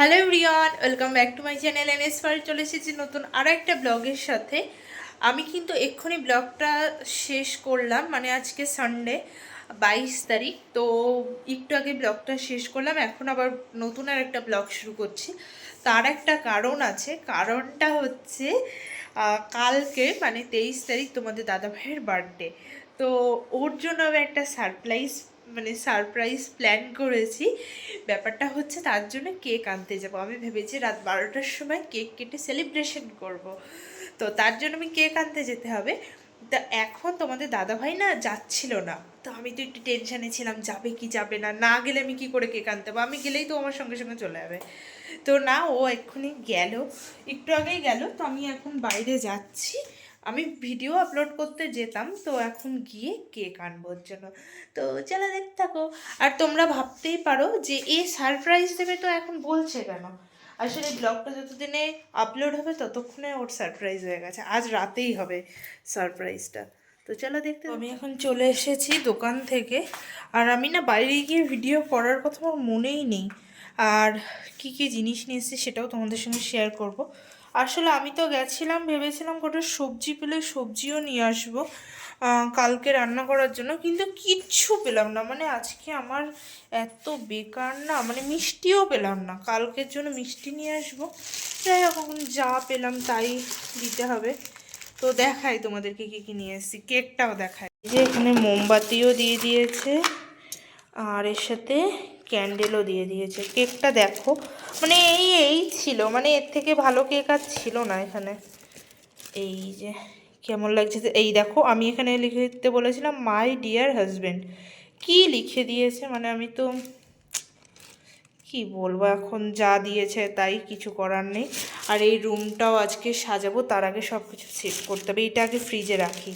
Hello everyone welcome back to my channel N S চলে এসেছি নতুন আরও একটা ব্লগের সাথে। আমি কিন্তু এক্ষুনি ব্লগটা শেষ করলাম মানে আজকে সানডে বাইশ তারিখ, তো একটু আগে ব্লগটা শেষ করলাম, এখন আবার নতুন আর একটা ব্লগ শুরু করছি। তার একটা কারণ আছে, কারণটা হচ্ছে কালকে মানে তেইশ তারিখ তোমাদের দাদা ভাইয়ের বার্থডে তো ওর জন্য আমি একটা সারপ্রাইজ মানে সারপ্রাইজ প্ল্যান করেছি। ব্যাপারটা হচ্ছে তার জন্য কেক আনতে যাব। আমি ভেবেছি রাত বারোটার সময় কেক কেটে সেলিব্রেশন করব। তো তার জন্য আমি কেক আনতে যেতে হবে। তা এখন তোমাদের দাদাভাই না যাচ্ছিল না। তো আমি তো একটু টেনশানে ছিলাম, যাবে কি যাবে না? না গেলে আমি কি করে কেক আনতে পারব? আমি গেলেই তো আমার সঙ্গে সঙ্গে চলে যাবে। তো না, ও এক্ষুনি গেল। একটু আগেই গেল, তো আমি এখন বাইরে যাচ্ছি। আমি ভিডিও আপলোড করতে যেতাম, তো এখন গিয়ে কেক আনব ওর জন্য। তো চলো দেখতে থাকো। আর তোমরা ভাবতেই পারো যে এ সারপ্রাইজ দেবে তো এখন বলছে কেন? আসলে ব্লগটা যতদিনে আপলোড হবে ততক্ষণে ওর সারপ্রাইজ হয়ে গেছে। আজ রাতেই হবে সারপ্রাইজটা তো চলো দেখতে আমি এখন চলে এসেছি দোকান থেকে। আর আমি না বাইরে গিয়ে ভিডিও করার কথা আমার মনেই নেই। আর কি কি জিনিস নিয়ে এসেছি সেটাও তোমাদের সঙ্গে শেয়ার করব। আসলে আমি তো গেছিলাম, ভেবেছিলাম কটা সবজি পেলে সবজিও নিয়ে আসব কালকে রান্না করার জন্য, কিন্তু কিচ্ছু পেলাম না। মানে আজকে আমার এত বেকার না মানে মিষ্টিও পেলাম না। কালকের জন্য মিষ্টি নিয়ে আসব। যাই হোক যা পেলাম তাই দিতে হবে। তো দেখাই তোমাদেরকে কী কী নিয়ে এসেছি, কেকটাও দেখাই। যে এখানে মোমবাতিও দিয়ে দিয়েছে, আর এর সাথে ক্যান্ডেলও দিয়ে দিয়েছে। কেকটা দেখো মানে এই এই ছিল মানে এর থেকে ভালো কেক আর ছিল না এখানে। এই যে, কেমন লাগছে এই দেখো, আমি এখানে লিখে দিতে বলেছিলাম মাই ডিয়ার হাজবেন্ড কি লিখে দিয়েছে? মানে আমি তো, কি বলব, এখন যা দিয়েছে তাই কিছু করার নেই। আর এই রুমটাও আজকে সাজাবো, তার আগে সব কিছু সেট করতে হবে। এইটা আগে ফ্রিজে রাখি।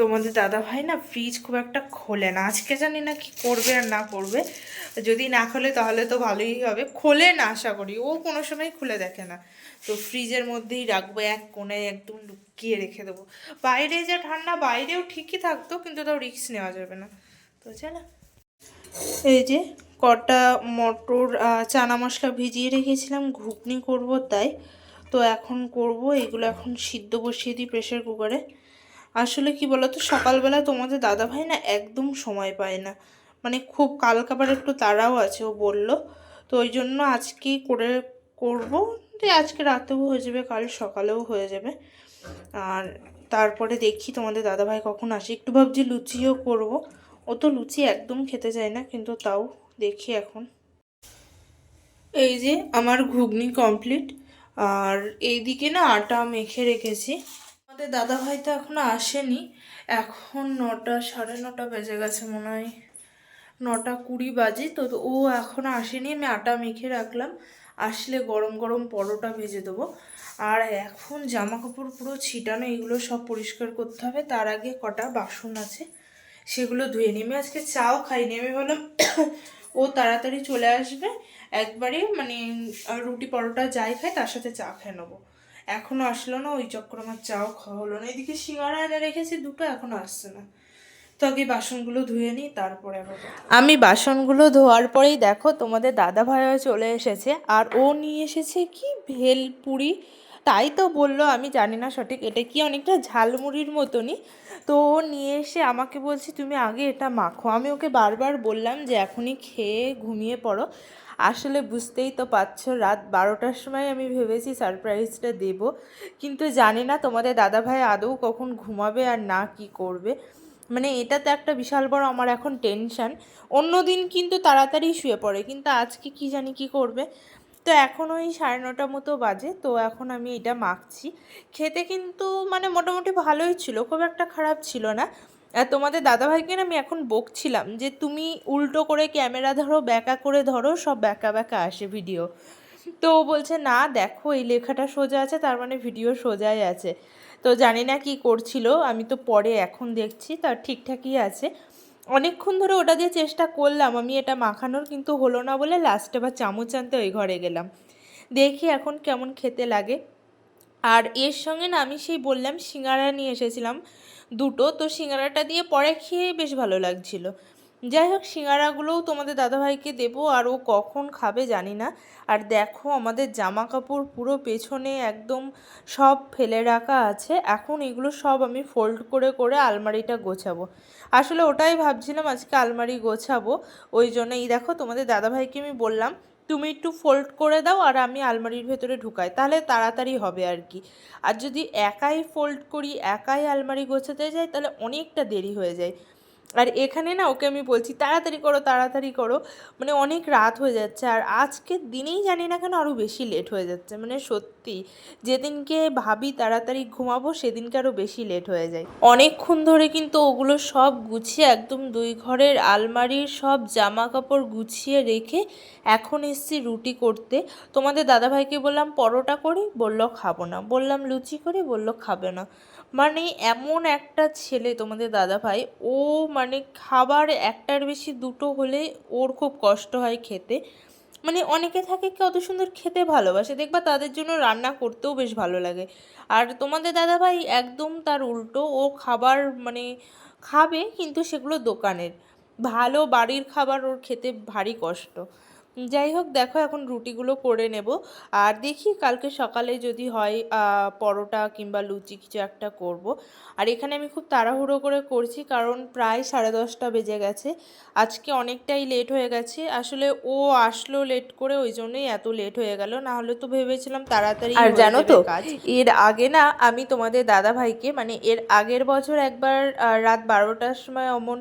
তোমাদের দাদা ভাই না ফ্রিজ খুব একটা খোলে না। আজকে জানি না কি করবে আর না করবে। যদি না খোলে তাহলে তো ভালোই হবে। খোলে না আশা করি। ও কোনো সময় খুলে দেখে না। তো ফ্রিজের মধ্যেই রাখব, এক কোণে একদম লুকিয়ে রেখে দেবো। বাইরে যা ঠান্ডা, বাইরেও ঠিকই থাকতো, কিন্তু তাও রিস্ক নেওয়া যাবে না। তো চলো। এই যে কটা মটর চানা মশলা ভিজিয়ে রেখেছিলাম, ঘুগনি করব তাই। তো এখন করব, এগুলো এখন সিদ্ধ বসিয়ে দিই প্রেশার কুকারে আসলে কি বলতো? সকালবেলা তোমাদের দাদা ভাই না একদম সময় পায় না। মানে খুব কালকে আবার একটু তারাও আছে, ও বলল। তো ওই জন্য আজকেই করে, করব যে আজকে রাতেও হয়ে যাবে, কাল সকালেও হয়ে যাবে। আর তারপরে দেখি তোমাদের দাদাভাই কখন আসে। একটু ভাবছি লুচিও করব। ও তো লুচি একদম খেতে চায় না, কিন্তু তাও দেখি এখন। এই যে আমার ঘুগনি কমপ্লিট আর এইদিকে না আটা মেখে রেখেছি। আমাদের দাদাভাই তো এখনও আসেনি। এখন নটা, সাড়ে নটা বেজে গেছে মনে হয়। নটা কুড়ি বাজে, তো ও এখনও আসেনি, আমি আটা মেখে রাখলাম। আসলে গরম গরম পরোটা ভেজে দেবো। আর এখন জামা কাপড় পুরো ছিটানো, এগুলো সব পরিষ্কার করতে হবে। তার আগে কটা বাসন আছে, সেগুলো ধুয়ে নিই। আমি আজকে চাও খাইনি, আমি বললাম ও তাড়াতাড়ি চলে আসবে। একবারে মানে রুটি পরোটা যাই খাই তার সাথে চা খেয়ে নেব। এখনও আসলো না, ওই চক্কর আমার চাও খাওয়া হলো না। এদিকে সিঙ্গারা এনে রেখেছি, দুটো এখনও আসছে না। তো আগে বাসনগুলো ধুয়ে নিই, তারপরে আমি বাসনগুলো ধোয়ার পরেই দেখো, তোমাদের দাদা ভাইও চলে এসেছে, আর ও নিয়ে এসেছে কি ভেলপুরি? তাই তো বলল, আমি জানি না সঠিক, এটা কি অনেকটা ঝালমুড়ির মতনই? তো ও নিয়ে এসে আমাকে বলছে, তুমি আগে এটা মাখো। আমি ওকে বারবার বললাম যে, এখনই খেয়ে ঘুমিয়ে পড়ো। আসলে বুঝতেই তো পারছ, রাত বারোটার সময় আমি ভেবেছি সারপ্রাইজটা দেব। কিন্তু জানি না তোমাদের দাদাভাই আদৌ কখন ঘুমাবে আর না কি করবে। মানে এটা তো একটা বিশাল বড় আমার এখন টেনশন অন্য দিন কিন্তু তাড়াতাড়ি শুয়ে পড়ে, কিন্তু আজকে কি জানি কি করবে। তো এখন ওই সাড়ে নটা মতো বাজে, তো এখন আমি এটা মাখছি। খেতে কিন্তু মানে মোটামুটি ভালোই ছিল, খুব একটা খারাপ ছিল না। আর তোমাদের দাদাভাইকে আমি এখন বকছিলাম যে তুমি উল্টো করে ক্যামেরা ধরো, ব্যাকা করে ধরো, সব ব্যাকা ব্যাকা আসে ভিডিও তো ও বলছে, না, দেখো, এই লেখাটা সোজা আছে, তার মানে ভিডিও সোজাই আছে। তো জানি না কি করছিল, আমি তো পরে এখন দেখছি, তার ঠিকঠাকই আছে। অনেকক্ষণ ধরে ওটা দিয়ে চেষ্টা করলাম, আমি এটা মাখানোর, কিন্তু হলো না বলে লাস্টে আবার চামচ আনতে ওই ঘরে গেলাম। দেখি এখন কেমন খেতে লাগে। আর এর সঙ্গে না আমি সেই বললাম সিঙ্গারা নিয়ে এসেছিলাম দুটো, তো সিঙ্গারাটা দিয়ে পরে খেয়ে বেশ ভালো লাগছিল। যাই হোক, সিঙ্গারাগুলোও তোমাদের দাদাভাইকে দেবো আর ও কখন খাবে জানি না। আর দেখো আমাদের জামা কাপড় পুরো পেছনে একদম সব ফেলে রাখা আছে। এখন এগুলো সব আমি ফোল্ড করে করে আলমারিটা গোছাবো। আসলে ওটাই ভাবছিলাম আজকে আলমারি গোছাবো। ওই জন্য এই দেখো তোমাদের দাদাভাইকে আমি বললাম তুমি একটু ফোল্ড করে দাও আর আমি আলমারির ভেতরে ঢুকাই, তাহলে তাড়াতাড়ি হবে আর কি। আর যদি একাই ফোল্ড করি, একাই আলমারি গোছাতে যাই, তাহলে অনেকটা দেরি হয়ে যায়। আর এখানে না ওকে আমি বলছি, তাড়াতাড়ি করো তাড়াতাড়ি করো। মানে অনেক রাত হয়ে যাচ্ছে আর আজকের দিনেই জানি না কেন আরও বেশি লেট হয়ে যাচ্ছে। মানে সত্যি, যেদিনকে ভাবি তাড়াতাড়ি ঘুমাবো, সেদিনকে আরও বেশি লেট হয়ে যায়। অনেকক্ষণ ধরে কিন্তু ওগুলো সব গুছিয়ে একদম দুই ঘরের আলমারির সব জামা কাপড় গুছিয়ে রেখে এখন এসছি রুটি করতে। তোমাদের দাদাভাইকে বললাম, পরোটা করি, বলল খাব না। বললাম, লুচি করি, বলল খাবে না। মানে এমন একটা ছেলে তোমাদের দাদাভাই, ও মানে খাবার একটার বেশি দুটো হলে ওর খুব কষ্ট হয় খেতে। মানে অনেকে থাকে কি, অত সুন্দর খেতে ভালোবাসে। দেখবা তাদের জন্য রান্না করতেও বেশ ভালো লাগে। আর তোমাদের দাদাভাই একদম তার উল্টো, ও খাবার মানে খাবে কিন্তু সেগুলো দোকানের। ভালো বাড়ির খাবার ওর খেতে ভারী কষ্ট। যাই হোক দেখো এখন রুটিগুলো করে নেব। আর দেখি কালকে সকালে যদি হয় পরোটা কিংবা লুচি কিছু একটা করব। আর এখানে আমি খুব তাড়াহুড়ো করে করছি কারণ প্রায় সাড়ে দশটা বেজে গেছে। আজকে অনেকটাই লেট হয়ে গেছে। আসলে ও আসলো লেট করে ওই জন্যই এত লেট হয়ে গেল। না হলে তো ভেবেছিলাম তাড়াতাড়ি আর জানো তো, এর আগে না আমি তোমাদের দাদা ভাইকে মানে এর আগের বছর একবার রাত বারোটার সময় অমন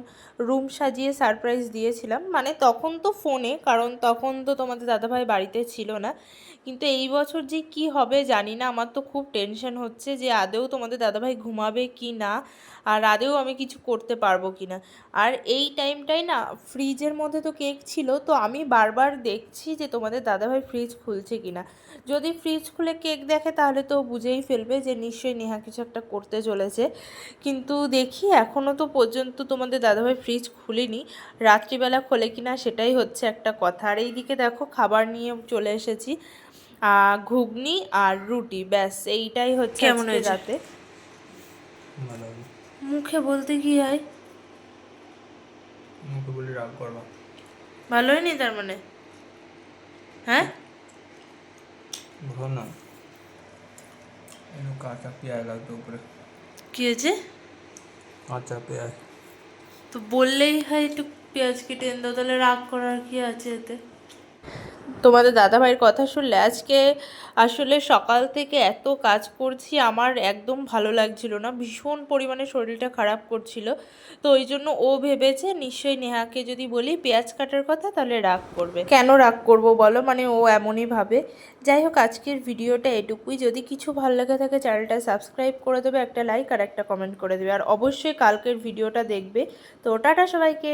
রুম সাজিয়ে সারপ্রাইজ দিয়েছিলাম। মানে তখন তো ফোনে কারণ তখন তো তোমাদের দাদাভাই বাড়িতে ছিল না। কিন্তু এই বছর যে কি হবে জানি না, আমার তো খুব টেনশন হচ্ছে যে আদেও তোমাদের দাদাভাই ঘুমাবে কি না, আর আদেও আমি কিছু করতে পারব কি না। আর এই টাইমটাই না ফ্রিজের মধ্যে তো কেক ছিল, তো আমি বারবার দেখছি যে তোমাদের দাদাভাই ফ্রিজ খুলছে কি না। যদি ফ্রিজ খুলে কেক দেখে তাহলে তো বুঝেই ফেলবে যে নিশ্চয়ই নেহা কিছু একটা করতে চলেছে। কিন্তু দেখি এখনও তো পর্যন্ত তোমাদের দাদাভাই ফ্রিজ খুলিনি, রাত্রিবেলা খোলে কিনা সেটাই হচ্ছে একটা কথা। আর এইদিকে দেখো খাবার নিয়ে চলে এসেছি ঘুগনি আর রুটি ব্যাস এইটাই হচ্ছে কেমন? রাতে। মুখে বলতে কি হয়? মুখে বলে রাগ করবা। ভালো হয়নি তার মানে? হ্যাঁ? ভালো না একটু কাঁচা পেঁয়াজ লাগতো উপরে। কি হয়েছে? কাঁচা পেঁয়াজ। তো বললেই হয় একটু পেঁয়াজ কেটে এনে দাও তাহলে রাগ করার কি আছে এতে? তোমাদের দাদাভাইয়ের কথা শুনলে আজকে আসলে সকাল থেকে এত কাজ করছি, আমার একদম ভালো লাগছিল না। ভীষণ পরিমাণে শরীরটা খারাপ করছিল। তো ওই জন্য ও ভেবেছে, নিশ্চয়ই নেহাকে যদি বলি পেঁয়াজ কাটার কথা, তাহলে রাগ করবে। কেন রাগ করব বলো? মানে ও এমনই ভাবে। যাই হোক, আজকের ভিডিওটা এটুকুই। যদি কিছু ভালো লেগে থাকে, চ্যানেলটা সাবস্ক্রাইব করে দেবে, একটা লাইক আর একটা কমেন্ট করে দেবে। আর অবশ্যই কালকের ভিডিওটা দেখবে। তো টাটা সবাইকে।